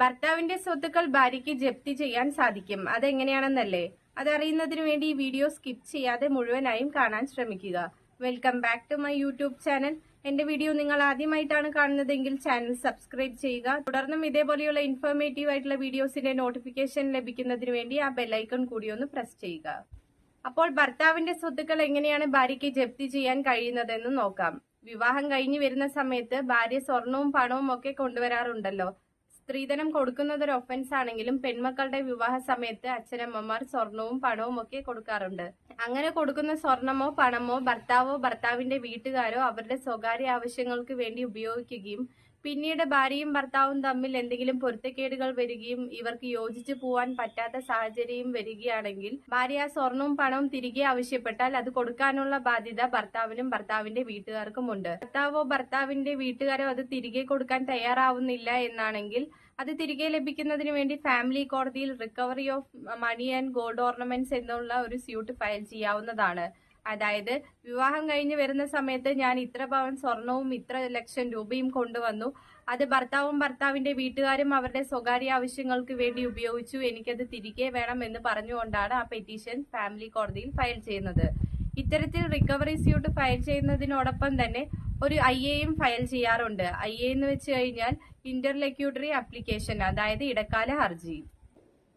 ഭർത്താവിന്റെ സ്വത്തുക്കൾ ഭാര്യയ്ക്ക് ജപ്തി ചെയ്യാൻ സാധിക്കും. അതെങ്ങനെയാണെന്നല്ലേ? അതറിയുന്നതിനു വേണ്ടി ഈ വീഡിയോ സ്കിപ്പ് ചെയ്യാതെ മുഴുവനായും കാണാൻ ശ്രമിക്കുക. Welcome back to my YouTube channel. എന്റെ വീഡിയോ നിങ്ങൾ ആദ്യമായിട്ടാണ് കാണുന്നതെങ്കിൽ ചാനൽ സബ്സ്ക്രൈബ് ചെയ്യുക. തുടർന്നും ഇതേപോലെയുള്ള ഇൻഫോർമേറ്റീവ് ആയിട്ടുള്ള വീഡിയോസിന്റെ നോട്ടിഫിക്കേഷൻ ലഭിക്കുന്നതിന് വേണ്ടി ആ ബെല്ലൈക്കൺ കൂടി ഒന്ന് പ്രസ് ചെയ്യുക. അപ്പോൾ ഭർത്താവിന്റെ സ്വത്തുക്കൾ എങ്ങനെയാണ് ഭാര്യയ്ക്ക് ജപ്തി ചെയ്യാൻ കഴിയുന്നതെന്ന് നോക്കാം. വിവാഹം കഴിഞ്ഞു വരുന്ന സമയത്ത് ഭാര്യ സ്വർണവും പണവും ഒക്കെ കൊണ്ടുവരാറുണ്ടല്ലോ. സ്ത്രീധനം കൊടുക്കുന്നത് ഒരു ഒഫൻസ് ആണെങ്കിലും പെൺമക്കളുടെ വിവാഹ സമയത്ത് അച്ഛനമ്മമാർ സ്വർണവും പണവും ഒക്കെ കൊടുക്കാറുണ്ട്. അങ്ങനെ കൊടുക്കുന്ന സ്വർണമോ പണമോ ഭർത്താവോ ഭർത്താവിന്റെ വീട്ടുകാരോ അവരുടെ സ്വകാര്യ ആവശ്യങ്ങൾക്ക് വേണ്ടി ഉപയോഗിക്കുകയും പിന്നീട് ഭാര്യയും ഭർത്താവും തമ്മിൽ എന്തെങ്കിലും പൊരുത്തക്കേടുകൾ വരികയും ഇവർക്ക് യോജിച്ചു പോവാൻ പറ്റാത്ത സാഹചര്യം വരികയാണെങ്കിൽ ഭാര്യ സ്വർണവും പണവും തിരികെ ആവശ്യപ്പെട്ടാൽ അത് കൊടുക്കാനുള്ള ബാധ്യത ഭർത്താവിനും ഭർത്താവിന്റെ വീട്ടുകാർക്കും ഉണ്ട്. ഭർത്താവോ ഭർത്താവിന്റെ വീട്ടുകാരോ അത് തിരികെ കൊടുക്കാൻ തയ്യാറാവുന്നില്ല എന്നാണെങ്കിൽ അത് തിരികെ ലഭിക്കുന്നതിന് വേണ്ടി ഫാമിലി കോടതിയിൽ recovery of money and gold ornaments എന്നുള്ള ഒരു സ്യൂട്ട് ഫയൽ ചെയ്യാവുന്നതാണ്. അതായത് വിവാഹം കഴിഞ്ഞ് വരുന്ന സമയത്ത് ഞാൻ ഇത്ര പവൻ സ്വർണവും ഇത്ര ലക്ഷം രൂപയും കൊണ്ടുവന്നു. അത് ഭർത്താവും ഭർത്താവിന്റെ വീട്ടുകാരും അവരുടെ സ്വകാര്യ ആവശ്യങ്ങൾക്ക് വേണ്ടി ഉപയോഗിച്ചു. എനിക്കത് തിരികെ വേണം എന്ന് പറഞ്ഞുകൊണ്ടാണ് ആ പെറ്റീഷൻ ഫാമിലി കോടതിയിൽ ഫയൽ ചെയ്യുന്നത്. ഇത്തരത്തിൽ റിക്കവറി സ്യൂട്ട് ഫയൽ ചെയ്യുന്നതിനോടൊപ്പം തന്നെ ഒരു ഐ എയും ഫയൽ ചെയ്യാറുണ്ട്. ഐ എ എന്ന് വെച്ച് കഴിഞ്ഞാൽ ഇന്റർലെക്യൂട്ടറി അപ്ലിക്കേഷൻ അതായത് ഇടക്കാല ഹർജി.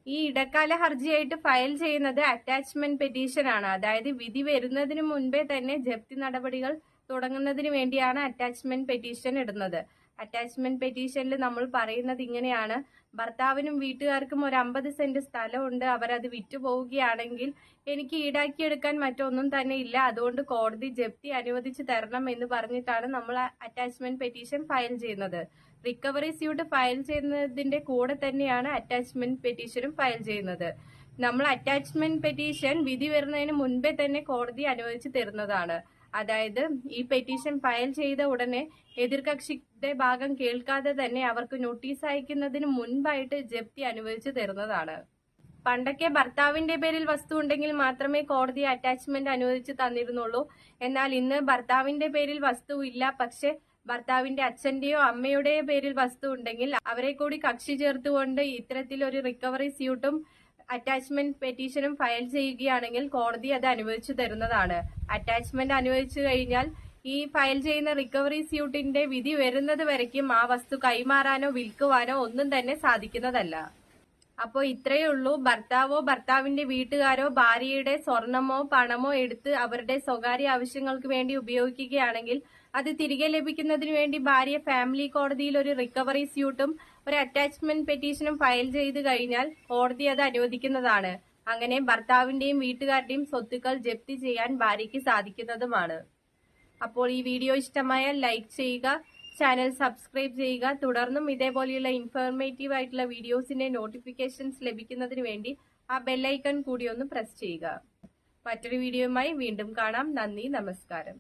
ഈ ഇടക്കാല ഹർജിയായിട്ട് ഫയൽ ചെയ്യുന്നത് അറ്റാച്ച്മെന്റ് പെറ്റീഷൻ ആണ്. അതായത് വിധി വരുന്നതിന് മുൻപേ തന്നെ ജപ്തി നടപടികൾ തുടങ്ങുന്നതിന് വേണ്ടിയാണ് അറ്റാച്ച്മെന്റ് പെറ്റീഷൻ ഇടുന്നത്. അറ്റാച്ച്മെന്റ് പെറ്റീഷനിൽ നമ്മൾ പറയുന്നത് ഇങ്ങനെയാണ്. ഭർത്താവിനും വീട്ടുകാർക്കും ഒരു അമ്പത് സെന്റ് സ്ഥലമുണ്ട്. അവരത് വിറ്റ് പോവുകയാണെങ്കിൽ എനിക്ക് ഈടാക്കിയെടുക്കാൻ മറ്റൊന്നും തന്നെ ഇല്ല. അതുകൊണ്ട് കോടതി ജപ്തി അനുവദിച്ചു തരണം എന്ന് പറഞ്ഞിട്ടാണ് നമ്മൾ അറ്റാച്ച്മെന്റ് പെറ്റീഷൻ ഫയൽ ചെയ്യുന്നത്. റിക്കവറി സ്യൂട്ട് ഫയൽ ചെയ്യുന്നതിന്റെ കൂടെ തന്നെയാണ് അറ്റാച്ച്മെന്റ് പെറ്റീഷനും ഫയൽ ചെയ്യുന്നത്. നമ്മൾ അറ്റാച്ച്മെന്റ് പെറ്റീഷൻ വിധി വരുന്നതിന് മുൻപേ തന്നെ കോടതി അനുവദിച്ചു തരുന്നതാണ്. അതായത് ഈ പെറ്റീഷൻ ഫയൽ ചെയ്ത ഉടനെ എതിർകക്ഷിയുടെ ഭാഗം കേൾക്കാതെ തന്നെ അവർക്ക് നോട്ടീസ് അയക്കുന്നതിന് മുൻപായിട്ട് ജപ്തി അനുവദിച്ചു തരുന്നതാണ്. പണ്ടൊക്കെ ഭർത്താവിന്റെ പേരിൽ വസ്തു ഉണ്ടെങ്കിൽ മാത്രമേ കോടതി അറ്റാച്ച്മെന്റ് അനുവദിച്ചു തന്നിരുന്നുള്ളൂ. എന്നാൽ ഇന്ന് ഭർത്താവിന്റെ പേരിൽ വസ്തു ഇല്ല. പക്ഷെ ഭർത്താവിന്റെ അച്ഛന്റെയോ അമ്മയുടെയോ പേരിൽ വസ്തു ഉണ്ടെങ്കിൽ അവരെ കൂടി കക്ഷി ചേർത്തുകൊണ്ട് ഇത്തരത്തിലൊരു റിക്കവറി സ്യൂട്ടും അറ്റാച്ച്മെന്റ് പെറ്റീഷനും ഫയൽ ചെയ്യുകയാണെങ്കിൽ കോടതി അത് അനുവദിച്ചു തരുന്നതാണ്. അറ്റാച്ച്മെന്റ് അനുവദിച്ചു കഴിഞ്ഞാൽ ഈ ഫയൽ ചെയ്യുന്ന റിക്കവറി സ്യൂട്ടിന്റെ വിധി വരുന്നത് വരയ്ക്കും. ആ വസ്തു കൈമാറാനോ വിൽക്കുവാനോ ഒന്നും തന്നെ സാധിക്കുന്നതല്ല. അപ്പോൾ ഇത്രയേ ഉള്ളൂ. ഭർത്താവോ ഭർത്താവിന്റെ വീട്ടുകാരോ ഭാര്യയുടെ സ്വർണമോ പണമോ എടുത്ത് അവരുടെ സ്വകാര്യ ആവശ്യങ്ങൾക്ക് വേണ്ടി ഉപയോഗിക്കുകയാണെങ്കിൽ അത് തിരികെ ലഭിക്കുന്നതിന് വേണ്ടി ഭാര്യ ഫാമിലി കോടതിയിൽ ഒരു റിക്കവറി സ്യൂട്ടും ഒരു അറ്റാച്ച്മെന്റ് പെറ്റീഷനും ഫയൽ ചെയ്ത് കഴിഞ്ഞാൽ കോടതി അത് അനുവദിക്കുന്നതാണ്. അങ്ങനെ ഭർത്താവിന്റെയും വീട്ടുകാരുടെയും സ്വത്തുക്കൾ ജപ്തി ചെയ്യാൻ ഭാര്യയ്ക്ക് സാധിക്കുന്നതുമാണ്. അപ്പോൾ ഈ വീഡിയോ ഇഷ്ടമായാൽ ലൈക്ക് ചെയ്യുക ചാനൽ സബ്സ്ക്രൈബ് ചെയ്യുക. തുടർന്നും ഇതേപോലെയുള്ള ഇൻഫോർമേറ്റീവ് ആയിട്ടുള്ള വീഡിയോസിന്റെ നോട്ടിഫിക്കേഷൻസ് ലഭിക്കുന്നതിന് വേണ്ടി ആ ബെല്ലൈക്കൺ കൂടി ഒന്ന് പ്രസ് ചെയ്യുക. മറ്റൊരു വീഡിയോയുമായി വീണ്ടും കാണാം. നന്ദി നമസ്കാരം.